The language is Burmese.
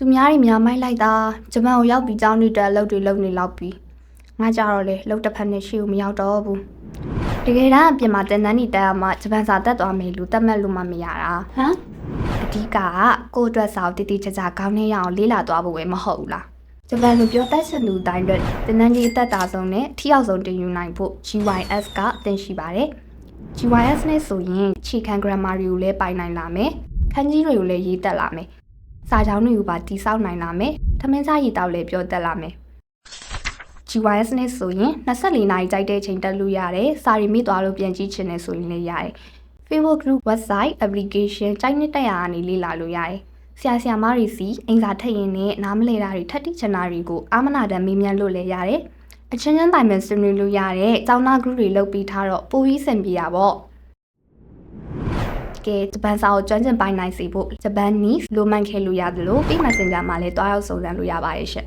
သူများတွေများမိုက်လိုက်တာဂျပန်ကိုရောက်ပြီးကြောင်းနေတဲ့အလုပ်တွေလုပ်နေလောက်ပြီးငါကြတော့လေလုပ်တစ်ဖက်နဲ့ရှိကိုမရောက်တော့ဘူးတကယ်တမ်းအပြင်မှာတန်တန်းနေတက်ရမှဂျပန်စာတက်သွားမယ်လို့တတ်မှတ်လို့မှမရတာဟမ်အဓိကကကိုယ့်အတွက်စာကိုတည်တည်ချာချာခေါင်းထဲရအောင်လေးလာသွားဖို့ပဲမဟုတ်ဘူးလားဂျပန်လိုပြောတတ်ချင်သူတိုင်းအတွက်တန်တန်းကြီးတက်တာဆုံးနဲ့ထိရောက်ဆုံးတင်ယူနိုင်ဖို့ GYS ကတင်ရှိပါတယ် GYS နဲ့ဆိုရင်ခြေခံ grammar တွေကိုလည်းပိုင်နိုင်လာမယ်ခန်းကြီးတွေကိုလည်းရေးတက်လာမယ် စာကြောင်းတွေကိုပါတိစောက်နိုင်လာမယ်ထမင်းစားရေးတောက်လည်းပြောတက်လာမယ် GYS နဲ့ဆိုရင်24နာရီကြိုက်တဲ့ချိန်တက်လို့ရတယ်စာရီမိသွားလို့ပြန်ကြည့်ချင်တယ်ဆိုရင်လည်းရတယ် Facebook group website application ကြိုက်နှစ်တက်ရကနေလေ့လာလို့ရတယ်ဆရာဆရာမတွေစီအင်စာထည့်ရင်နဲ့နားမလဲတာတွေထပ်တိချင်တာတွေကိုအာမနာတန်မေးမြန်းလို့လည်းရတယ်အချင်းချင်းတိုင်ပင်ဆွေးနွေးလို့ရတဲ့ကျောင်းသား group တွေလုပ်ပြီးထားတော့ပိုပြီးစင်ပြေတာပေါ့ ကဲဂျပန်စာကိုကျွမ်းကျင်ပိုင်နိုင်စေဖို့ဂျပန်နီးလိုမှန်ခဲလို့ရတယ်လို့ပြီး Messenger မှာလည်းတွားရောက်စုံစမ်းလို့ရပါတယ်ရှင်